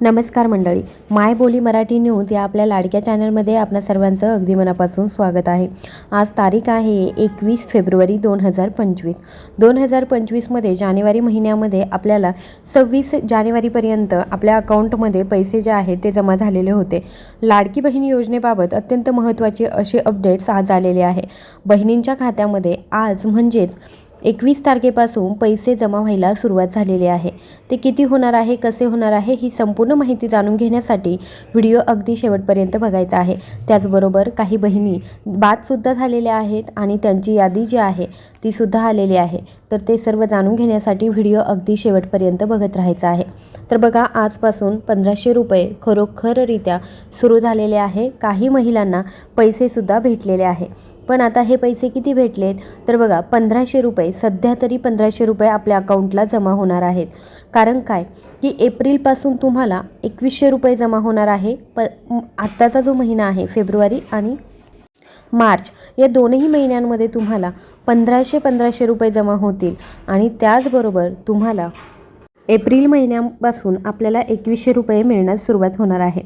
नमस्कार मंडळी. माय बोली मराठी न्यूज या आपल्या लाडक्या चॅनलमध्ये आपणा सर्वांचं अगदी मनापासून स्वागत आहे. आज तारीख आहे एकवीस फेब्रुवारी दोन हजार पंचवीस. दोन हजार पंचवीसमध्ये जानेवारी महिन्यामध्ये आपल्याला सव्वीस जानेवारीपर्यंत आपल्या अकाउंटमध्ये पैसे जे आहेत ते जमा झालेले होते. लाडकी बहीण योजनेबाबत अत्यंत महत्त्वाचे असे अपडेट्स आज आलेले आहे. बहिणींच्या खात्यामध्ये आज म्हणजेच एकवीस तारखेपासून पैसे जमा व्हायला सुरुवात झालेली आहे. ते किती होणार आहे कसे होणार आहे ही संपूर्ण माहिती जाणून घेण्यासाठी व्हिडिओ अगदी शेवटपर्यंत बघायचा आहे. त्याचबरोबर काही बहिणी बादसुद्धा झालेल्या आहेत आणि त्यांची यादी जी आहे तीसुद्धा आलेली आहे. तर ते सर्व जाणून घेण्यासाठी व्हिडिओ अगदी शेवटपर्यंत बघत राहायचा आहे. तर बघा आजपासून पंधराशे रुपये खरोखररित्या सुरू झालेले आहे. काही महिलांना पैसेसुद्धा भेटलेले आहे. पण आता हे पैसे किती भेटलेत? तर बघा पंधराशे रुपये. सध्या तरी पंधराशे रुपये आपल्या अकाउंटला जमा होणार आहेत. कारण काय? की एप्रिलपासून तुम्हाला एकवीसशे रुपये जमा होणार आहे. प आत्ताचा जो महिना आहे फेब्रुवारी आणि मार्च या दोनही महिन्यांमध्ये तुम्हाला पंधराशे पंधराशे रुपये जमा होतील. आणि त्याचबरोबर तुम्हाला एप्रिल महिन्यापासून आपल्याला एकवीसशे रुपये मिळण्यास सुरुवात होणार आहे.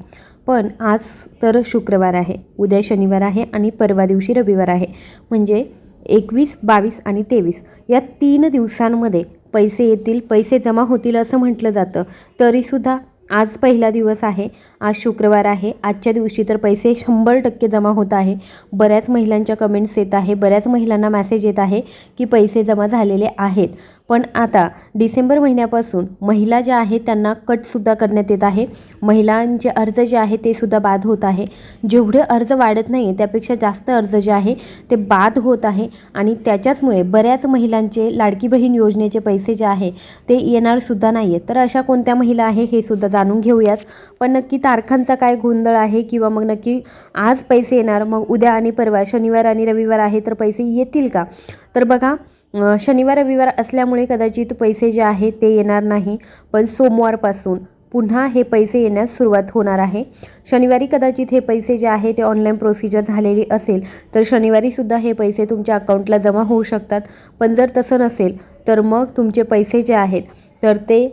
पण आज तर शुक्रवार आहे. उद्या शनिवार आहे आणि परवा दिवशी रविवार आहे. म्हणजे एकवीस बावीस आणि तेवीस या तीन दिवसांमध्ये पैसे येतील पैसे जमा होतील असं म्हटलं जातं. तरीसुद्धा आज पहिला दिवस आहे. आज शुक्रवार आहे. आजच्या दिवशी तर पैसे शंभर टक्के जमा होत आहे. बऱ्याच महिलांच्या कमेंट्स येत आहे. बऱ्याच महिलांना मॅसेज येत आहे की पैसे जमा झालेले आहेत. पण आता डिसेंबर महिन्यापासून महिला ज्या आहेत त्यांना कटसुद्धा करण्यात येत आहे. महिलांचे अर्ज जे आहे ते सुद्धा बाद होत आहे. जेवढे अर्ज वाढत नाही त्यापेक्षा जास्त अर्ज जे आहे ते बाद होत आहे आणि त्याच्याचमुळे बऱ्याच महिलांचे लाडकी बहीण योजनेचे पैसे जे आहे ते येणारसुद्धा नाही आहेत तर अशा कोणत्या महिला आहे हे सुद्धा जाणून घेऊयाच पण नक्की तारखांचा काय गोंधळ आहे किंवा मग नक्की आज पैसे येणार मग उद्या आणि परवा शनिवार आणि रविवार आहे तर पैसे येतील का? तर बघा शनिवार रविवार असल्यामुळे कदाचित पैसे जे आहेत ते येणार नाही. पण सोमवारपासून पुन्हा हे पैसे येण्यास सुरुवात होणार आहे. शनिवारी कदाचित हे पैसे जे आहे ते ऑनलाईन प्रोसिजर झालेली असेल तर शनिवारीसुद्धा हे पैसे तुमच्या अकाउंटला जमा होऊ शकतात. पण जर तसं नसेल तर मग तुमचे पैसे जे आहेत तर ते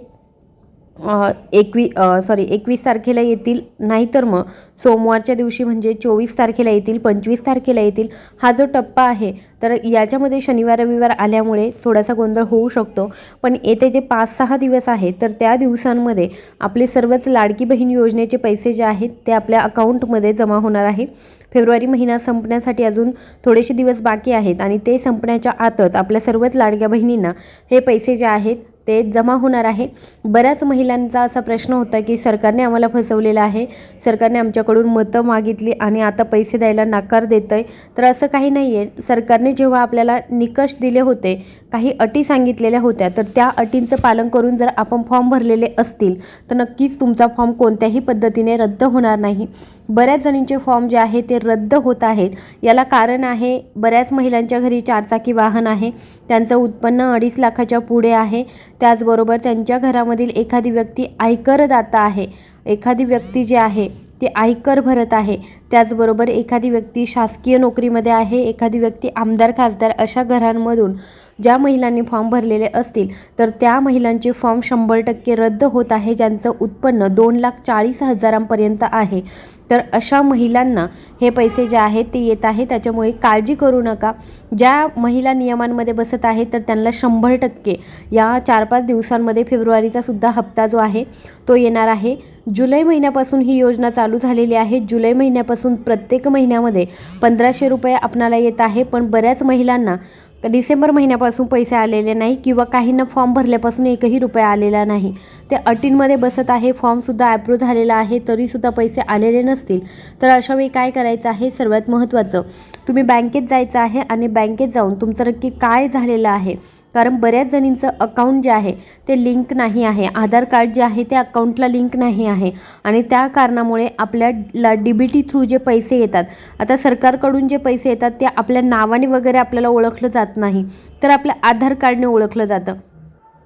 एकवी सॉरी एकवीस तारखेला येतील. नाहीतर मग सोमवारच्या दिवशी म्हणजे चोवीस तारखेला येतील पंचवीस तारखेला येतील. हा जो टप्पा आहे तर याच्यामध्ये शनिवार रविवार आल्यामुळे थोडासा गोंधळ होऊ शकतो. पण येते जे पाच सहा दिवस आहेत तर त्या दिवसांमध्ये आपले सर्वच लाडकी बहीण योजनेचे पैसे जे आहेत ते आपल्या अकाउंटमध्ये जमा होणार आहे. फेब्रुवारी महिना संपण्यासाठी अजून थोडेसे दिवस बाकी आहेत आणि ते संपण्याच्या आतच आपल्या सर्वच लाडक्या बहिणींना हे पैसे जे आहेत ते जमा होणार आहे. बऱ्याच महिलांचा असा प्रश्न होता की सरकारने आम्हाला फसवलेलं आहे. सरकारने आमच्याकडून मतं मागितली आणि आता पैसे द्यायला नकार देतं आहे तर असं काही नाही आहे सरकारने जेव्हा आपल्याला निकष दिले होते काही अटी सांगितलेल्या होत्या तर त्या अटींचं पालन करून जर आपण फॉर्म भरलेले असतील तर नक्कीच तुमचा फॉर्म कोणत्याही पद्धतीने रद्द होणार नाही. बऱ्याच जणींचे फॉर्म जे आहे ते रद्द होत आहेत. याला कारण आहे बऱ्याच महिलांच्या घरी चारचाकी वाहन आहे. त्यांचं उत्पन्न अडीच लाखाच्या पुढे आहे. त्याचबरोबर त्यांच्या घरामधील एखादी व्यक्ती आयकरदाता आहे. एखादी व्यक्ती जी आहे ती आयकर भरत आहे. त्याचबरोबर एखादी व्यक्ती शासकीय नोकरीमध्ये आहे एखादी व्यक्ती आमदार खासदार अशा घरांमधून ज्या महिलांनी फॉर्म भरलेले असतील तर त्या महिलांचे फॉर्म शंभर टक्के रद्द होत आहे ज्यांचं उत्पन्न दोन लाख चाळीस हजारांपर्यंत आहे. तर अशा महिलांना हे पैसे जे आहेत ते येत आहे त्याच्यामुळे काळजी करू नका. ज्या महिला नियमांमध्ये बसत आहेत तर त्यांना शंभर टक्के या चार पाच दिवसांमध्ये फेब्रुवारीचा सुद्धा हप्ता जो आहे तो येणार आहे. जुलै महिन्यापासून ही योजना चालू झालेली आहे. जुलै महिन्यापासून प्रत्येक महिन्यामध्ये पंधराशे रुपये आपणाला येत आहे. पण बऱ्याच महिलांना डिसेंबर महिन्यापासून पैसे आलेले नाही किंवा काहींना फॉर्म भरल्यापासून एकही रुपया आलेला नाही. ते अटींमध्ये बसत आहे फॉर्मसुद्धा ॲप्रूव्ह झालेला आहे तरीसुद्धा पैसे आलेले नसतील. तर अशा वेळी काय करायचं आहे? सर्वात महत्त्वाचं तुम्ही बँकेत जायचं आहे आणि बँकेत जाऊन तुमचं नक्की काय झालेलं आहे? कारण बऱ्याच जणींचं अकाउंट जे आहे ते लिंक नाही आहे. आधार कार्ड जे आहे ते अकाउंटला लिंक नाही आहे. आणि त्या कारणामुळे आपल्याला डी बी टी थ्रू जे पैसे येतात आता सरकारकडून जे पैसे येतात ते आपल्या नावाने वगैरे आपल्याला ओळखलं जात नाही. तर आपल्या आधार कार्डने ओळखलं जातं.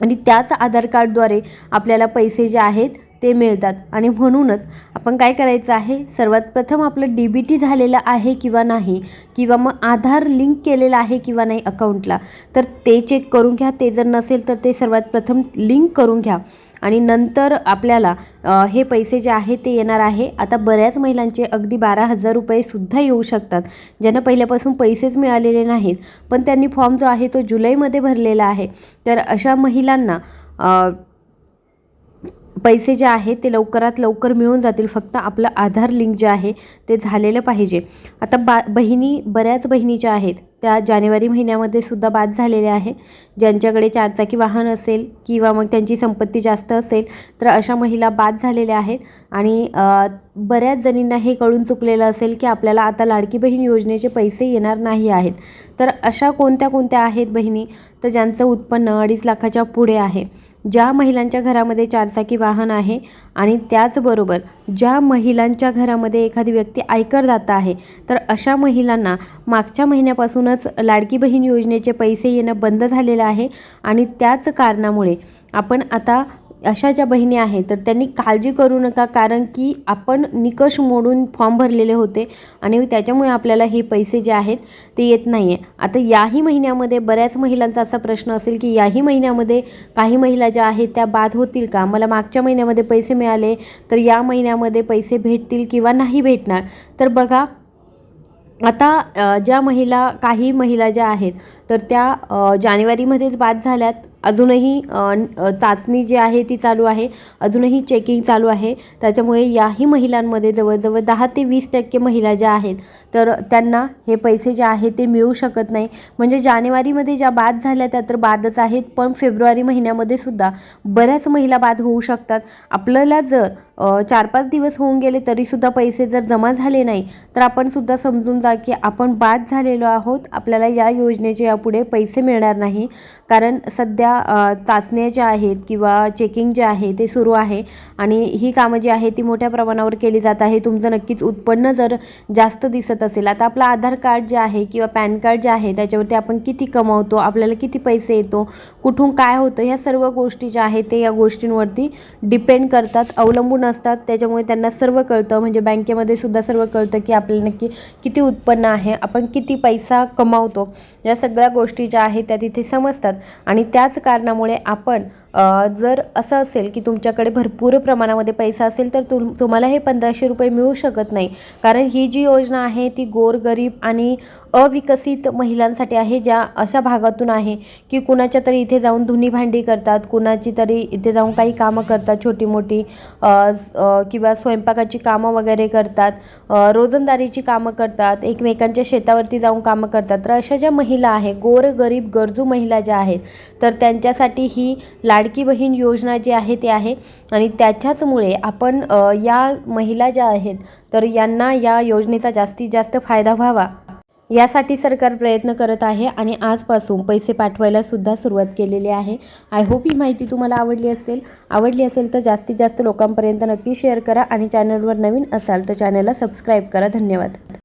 आणि त्याच आधार कार्डद्वारे आपल्याला पैसे जे आहेत ते मिळतात. आणि म्हणूनच आपण काय करायचं आहे? सर्वात प्रथम आपलं डी बी टी झालेलं आहे किंवा नाही? किंवा मग आधार लिंक केलेलं आहे किंवा नाही अकाउंटला? तर ते चेक करून घ्या. ते जर नसेल तर ते सर्वात प्रथम लिंक करून घ्या. आणि नंतर आपल्याला हे पैसे जे आहे ते येणार आहे. आता बऱ्याच महिलांचे अगदी बारा हजार रुपयेसुद्धा येऊ शकतात ज्यांना पहिल्यापासून पैसेच मिळालेले नाहीत. पण त्यांनी फॉर्म जो आहे तो जुलैमध्ये भरलेला आहे. तर अशा महिलांना पैसे जे आहेत ते लवकरात लवकर मिळून जातील. फक्त आपलं आधार लिंक जे आहे ते झालेलं पाहिजे. आता बा बहिणी बऱ्याच बहिणी ज्या आहेत त्या जानेवारी महिन्यामध्ये सुद्धा बाद झालेल्या आहे. ज्यांच्याकडे चारचाकी वाहन असेल किंवा मग त्यांची संपत्ती जास्त असेल तर अशा महिला बाद झालेल्या आहेत. आणि बऱ्याच जणींना हे कळून चुकलेलं असेल की आपल्याला आता लाडकी बहीण योजनेचे पैसे येणार नाही आहेत. तर अशा कोणत्या कोणत्या आहेत बहिणी? तर ज्यांचं उत्पन्न अडीच लाखाच्या पुढे आहे. ज्या महिलांच्या घरामध्ये चारचाकी वाहन आहे आणि त्याचबरोबर ज्या महिलांच्या घरामध्ये एखादी व्यक्ती आयकरदाता आहे तर अशा महिलांना मागच्या महिन्यापासूनच लाडकी बहीण योजनेचे पैसे येणं बंद झालेलं आहे आणि त्याच कारणामुळे आपण आता अशा ज्या बहिणी आहेत तर त्यांनी काळजी करू नका कारण की आपण निकष मोडून फॉर्म भरलेले होते आणि त्याच्यामुळे आपल्याला हे पैसे जे आहेत ते येत नाही आहे आता याही महिन्यामध्ये बऱ्याच महिलांचा असा प्रश्न असेल की याही महिन्यामध्ये काही महिला ज्या आहेत त्या बाद होतील का? मला मागच्या महिन्यामध्ये पैसे मिळाले तर या महिन्यामध्ये पैसे भेटतील किंवा नाही भेटणार? तर बघा आता ज्या महिला काही महिला ज्या आहेत तर त्या जानेवारीमध्येच बाद झाल्यात. अजूनही चाचणी जी आहे ती चालू आहे. अजूनही चेकिंग चालू आहे. त्याच्यामुळे याही महिलांमध्ये जवळजवळ दहा ते वीस टक्के महिला ज्या आहेत तर त्यांना हे पैसे जे आहेत ते मिळू शकत नाही. म्हणजे जानेवारीमध्ये ज्या बाद झाल्या त्या तर बादच आहेत पण फेब्रुवारी महिन्यामध्ये सुद्धा बऱ्याच महिला बाद होऊ शकतात. आपल्याला जर चार पाच दिवस होऊन गेले तरीसुद्धा पैसे जर जमा झाले नाही तर आपण सुद्धा समजून जा की आपण बाद झालेलो आहोत. आपल्याला या योजनेचे यापुढे पैसे मिळणार नाही. कारण सध्या चाचण्या ज्या आहेत किंवा चेकिंग जे आहे ते सुरू आहे आणि ही कामं जी आहे ती मोठ्या प्रमाणावर केली जात आहे. तुमचं नक्कीच उत्पन्न जर जास्त दिसत असेल आता आपलं आधार कार्ड जे आहे किंवा पॅन कार्ड जे आहे त्याच्यावरती आपण किती कमावतो आपल्याला किती पैसे येतो कुठून काय होतं ह्या सर्व गोष्टी ज्या आहेत ते या गोष्टींवरती डिपेंड करतात अवलंबून असतात त्याच्यामुळे त्यांना सर्व कळतं. म्हणजे बँकेमध्ये सुद्धा सर्व कळतं की आपल्याला नक्की किती उत्पन्न आहे आपण किती पैसा कमावतो. या सगळ्या गोष्टी ज्या आहेत त्या तिथे समजतात. आणि त्याच कारणामुळे आपण जर असं असेल की तुमच्याकडे भरपूर प्रमाणामध्ये पैसा असेल तर तुम तुम्हाला हे पंधराशे रुपये मिळू शकत नाही. कारण ही जी योजना आहे ती गोरगरीब आणि अविकसित महिलांसाठी आहे ज्या अशा भागातून आहे की कुणाच्या तरी इथे जाऊन धुनी भांडी करतात कुणाची तरी इथे जाऊन काही कामं करतात छोटी मोठी किंवा स्वयंपाकाची कामं वगैरे करतात रोजंदारीची कामं करतात एकमेकांच्या शेतावरती जाऊन कामं करतात. तर अशा ज्या महिला आहे गोरगरीब गरजू महिला ज्या आहेत तर त्यांच्यासाठी ही लाडकी बहीण योजना जी आहे ती आहे. आणि त्याच्याचमुळे आपण या महिला ज्या आहेत तर यांना या योजनेचा जास्तीत जास्त फायदा व्हावा. यासाठी सरकार प्रयत्न करत आहे आणि आजपासून पैसे पाठवायला सुद्धा सुरुवात केलेली आहे. आय होप ही माहिती तुम्हाला आवडली असेल. आवडली असेल तर जास्तीत जास्त लोकांपर्यंत नक्की शेअर करा आणि चॅनलवर नवीन असाल तर चॅनलला सबस्क्राईब करा. धन्यवाद.